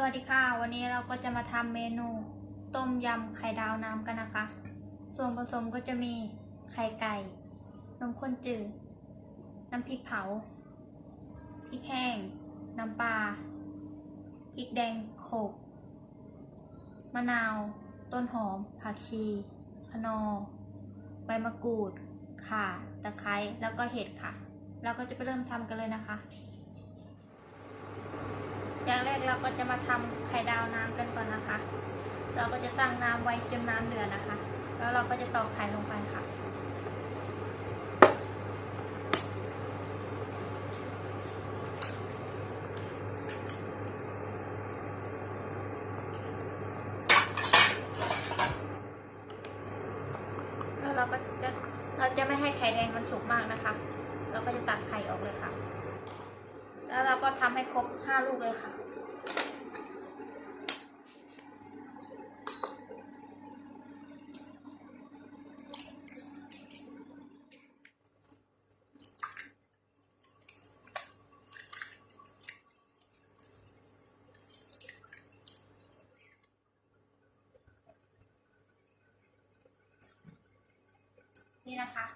สวัสดีค่ะ วันนี้เราก็จะมาทำเมนูต้มยำไข่ดาวน้ำกันนะคะ ส่วนผสมก็จะมีไข่ไก่ นมข้นจืด น้ำพริกเผา พริกแห้ง น้ำปลา พริกแดงโขกมะนาว ต้นหอม ผักชีคะนอใบมะกรูด ข่า ตะไคร้ แล้วก็เห็ดค่ะ เราก็จะไปเริ่มทำกันเลยนะคะ อย่างแรกเราก็จะมาทำไข่ดาวน้ำกันก่อนนะคะ เราก็จะตั้งน้ำไว้จนน้ำเดือดนะคะ แล้วเราก็จะตอกไข่ลงไปค่ะแล้วเราก็จะเราจะไม่ให้ไข่แดงมันสุกมากนะคะ เราก็จะตักไข่ออกเลยค่ะ แล้วเราก็ทำให้ครบห้าลูกเลยค่ะ นี่นะคะ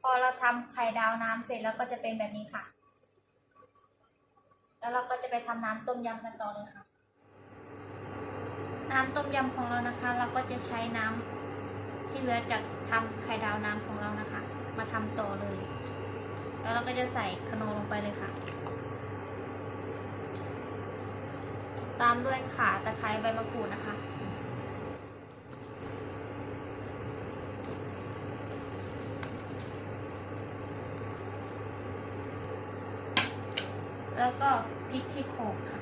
พอเราทำไข่ดาวน้ำเสร็จแล้วก็จะเป็นแบบนี้ค่ะ แล้วเราก็จะไปทำน้ำต้มยำกันต่อเลยค่ะ น้ำต้มยำของเรานะคะ เราก็จะใช้น้ำที่เหลือจากทำไข่ดาวน้ำของเรานะคะ มาทำต่อเลย แล้วเราก็จะใส่ขนมลงไปเลยค่ะ ตามด้วยข่าตะไคร้ใบมะกรูดนะคะ แล้วก็พริกที่โขลกค่ะ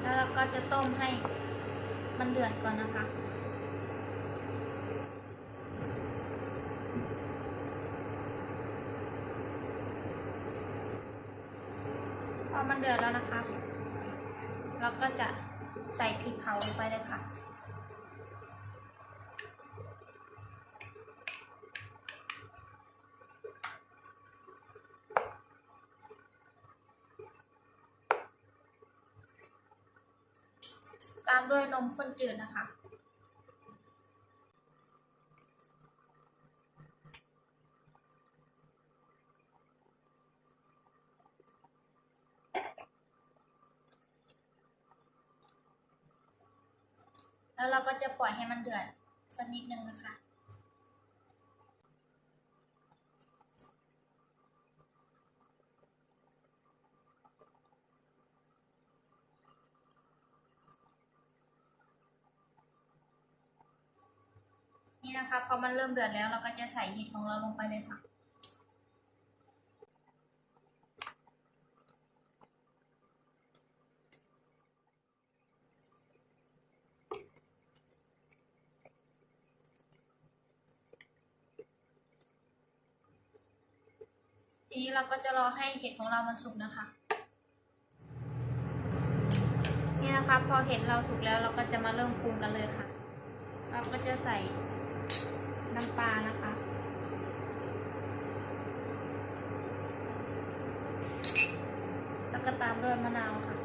แล้วเราก็จะต้มให้มันเดือดก่อนนะคะพอมันเดือดแล้วนะคะ แล้วก็จะใส่พริกเผาลงไปเลยค่ะ ตามด้วยนมข้นจืดนะคะ แล้วเราก็จะปล่อยให้มันเดือดสักนิดนึงนะคะนี่นะคะพอมันเริ่มเดือดแล้วเราก็จะใส่เห็ดของเราลงไปเลยค่ะ ทีนี้เราก็จะรอให้เห็ดของเรามันสุกนะคะ นี่นะคะพอเห็ดเราสุกแล้วเราก็จะมาเริ่มปรุงกันเลยค่ะ เราก็จะใส่น้ำปลานะคะแล้วก็ตามด้วยมะนาวค่ะ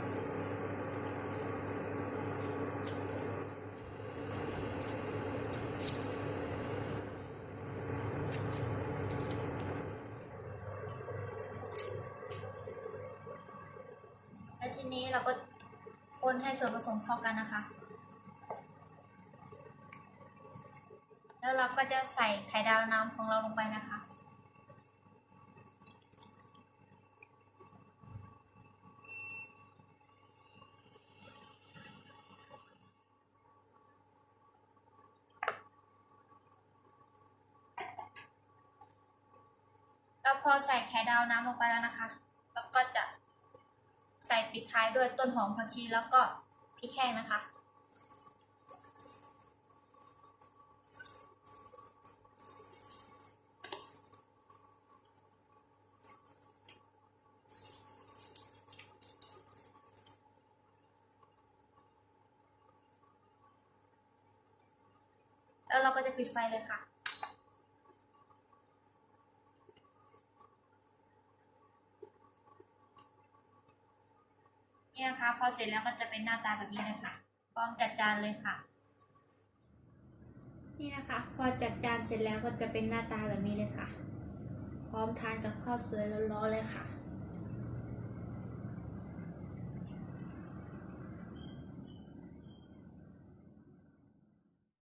ทีนี้เราก็คนให้ส่วนผสมเข้ากันนะคะ แล้วเราก็จะใส่ไข่ดาวน้ำของเราลงไปนะคะแล้วพอใส่ไข่ดาวน้ำลงไปแล้วนะคะ แล้วก็จะ ส่ปิดท้ายด้วยต้นหอมผักชีแล้วก็พริกแห้งนะคะ แล้วเราก็จะปิดไฟเลยค่ะ นี่นะคะ พอเสร็จแล้วก็จะเป็นหน้าตาแบบนี้เลยค่ะพร้อมจัดจานเลยค่ะ นี่นะคะ พอจัดจานเสร็จแล้วก็จะเป็นหน้าตาแบบนี้เลยค่ะ พร้อมทานกับข้าวสวยร้อนๆเลยค่ะ